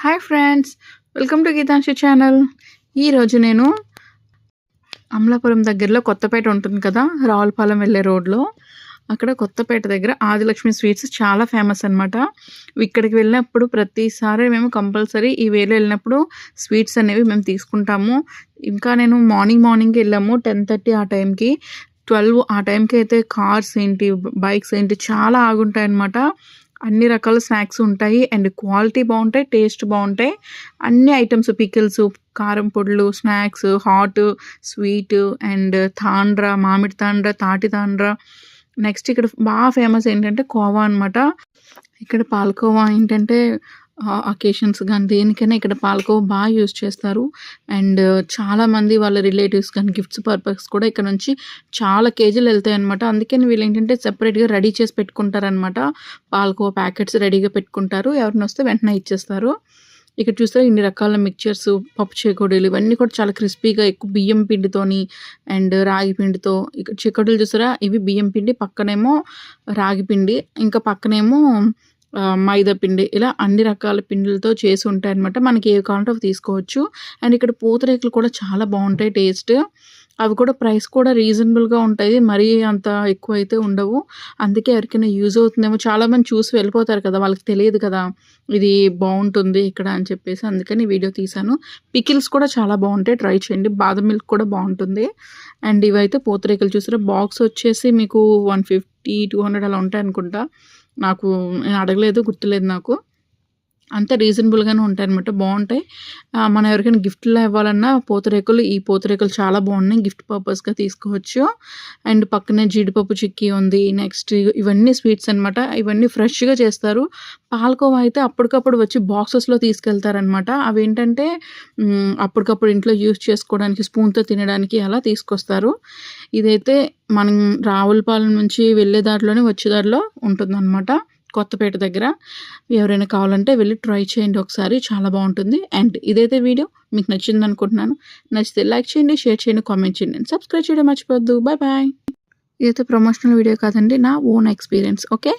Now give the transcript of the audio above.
Hi friends welcome to Geethanshi channel ఈరోజు నేను అమలాపురం దగ్గరలో కొత్తపేట ఉంటుంది కదా రావులపాలెం వెళ్ళే రోడ్లో. అక్కడ కొత్తపేట దగ్గర ఆదిలక్ష్మి స్వీట్స్ చాలా ఫేమస్ అనమాట ఇక్కడికి వెళ్ళినప్పుడు ప్రతిసారి మేము కంపల్సరీ ఈ వేలో వెళ్ళినప్పుడు స్వీట్స్ అనేవి మేము తీసుకుంటాము. ఇంకా నేను మార్నింగ్ మార్నింగ్ వెళ్ళాము టెన్ థర్టీ ఆ టైంకి. ట్వెల్వ్ ఆ టైంకి అయితే కార్స్ ఏంటి బైక్స్ ఏంటి చాలా ఆగుంటాయి అనమాట అన్ని రకాల స్నాక్స్ ఉంటాయి. అండ్ క్వాలిటీ బాగుంటాయి టేస్ట్ బాగుంటాయి. అన్ని ఐటమ్స్ పికిల్స్ కారం పొడులు స్నాక్స్ హాట్ స్వీట్ అండ్ తాండ్ర మామిడి తాండ్ర తాటి తాండ్ర. నెక్స్ట్ ఇక్కడ బాగా ఫేమస్ ఏంటంటే కోవా అనమాట ఇక్కడ పాలకోవా ఏంటంటే అకేషన్స్ కానీ దేనికైనా ఇక్కడ పాలకోవా బాగా యూజ్ చేస్తారు. అండ్ చాలామంది వాళ్ళ రిలేటివ్స్ కానీ గిఫ్ట్స్ పర్పస్ కూడా ఇక్కడ నుంచి చాలా కేజీలు వెళ్తాయి అనమాట అందుకని వీళ్ళు ఏంటంటే సెపరేట్గా రెడీ చేసి పెట్టుకుంటారనమాట పాలకోవా ప్యాకెట్స్ రెడీగా పెట్టుకుంటారు. ఎవరిని వస్తే వెంటనే ఇచ్చేస్తారు. ఇక్కడ చూస్తే ఇన్ని రకాల మిక్చర్స్ పప్పు చేకోడీలు ఇవన్నీ కూడా చాలా క్రిస్పీగా ఎక్కువ బియ్యం పిండితోని అండ్ రాగి పిండితో ఇక్కడ చిక్కడీలు చూసారా? ఇవి బియ్యం పిండి పక్కనేమో రాగి పిండి ఇంకా పక్కనేమో మైదా పిండి. ఇలా అన్ని రకాల పిండిలతో చేసి ఉంటాయి అనమాట మనకి ఏ కావాలంటే అవి తీసుకోవచ్చు. అండ్ ఇక్కడ పూతరేకులు కూడా చాలా బాగుంటాయి టేస్ట్. అవి కూడా ప్రైస్ కూడా రీజనబుల్గా ఉంటాయి. మరీ అంత ఎక్కువ అయితే ఉండవు. అందుకే ఎవరికైనా యూజ్ అవుతుందేమో చాలామంది చూసి వెళ్ళిపోతారు కదా వాళ్ళకి తెలియదు కదా ఇది బాగుంటుంది ఇక్కడ అని చెప్పేసి. అందుకని వీడియో తీశాను. పికిల్స్ కూడా చాలా బాగుంటాయి. ట్రై చేయండి. బాదం మిల్క్ కూడా బాగుంటుంది. అండ్ ఇవైతే పూతరేకులు చూసారా? బాక్స్ వచ్చేసి మీకు వన్ ఫిఫ్టీ టూ హండ్రెడ్ అలా ఉంటాయి అనుకుంటా నాకు నేను అడగలేదు గుర్తులేదు నాకు. అంత రీజనబుల్గానే ఉంటాయి అనమాట బాగుంటాయి మనం ఎవరికైనా గిఫ్ట్లో ఇవ్వాలన్నా పూతరేకులు ఈ పూతరేకులు చాలా బాగున్నాయి గిఫ్ట్ పర్పస్గా తీసుకోవచ్చు. అండ్ పక్కనే జీడిపప్పు చిక్కీ ఉంది. నెక్స్ట్ ఇవన్నీ స్వీట్స్ అనమాట ఇవన్నీ ఫ్రెష్గా చేస్తారు. పాలకోవా అయితే అప్పటికప్పుడు వచ్చి బాక్సెస్లో తీసుకెళ్తారనమాట అవి ఏంటంటే అప్పటికప్పుడు ఇంట్లో యూస్ చేసుకోవడానికి స్పూన్తో తినడానికి అలా తీసుకొస్తారు. ఇదైతే మనం రావులపాలెం నుంచి వెళ్ళే దారిలోనే వచ్చే దారిలో ఉంటుందన్నమాట. కొత్తపేట దగ్గర. ఎవరైనా కావాలంటే వెళ్ళి ట్రై చేయండి ఒకసారి. చాలా బాగుంటుంది. అండ్ ఇదైతే వీడియో మీకు నచ్చింది అనుకుంటున్నాను. నచ్చితే లైక్ చేయండి షేర్ చేయండి కామెంట్ చేయండి. సబ్స్క్రైబ్ చేయడం మర్చిపోద్దు బాయ్ బాయ్. ఇదైతే ప్రమోషనల్ వీడియో కాదండి నా ఓన్ ఎక్స్పీరియన్స్. ఓకే?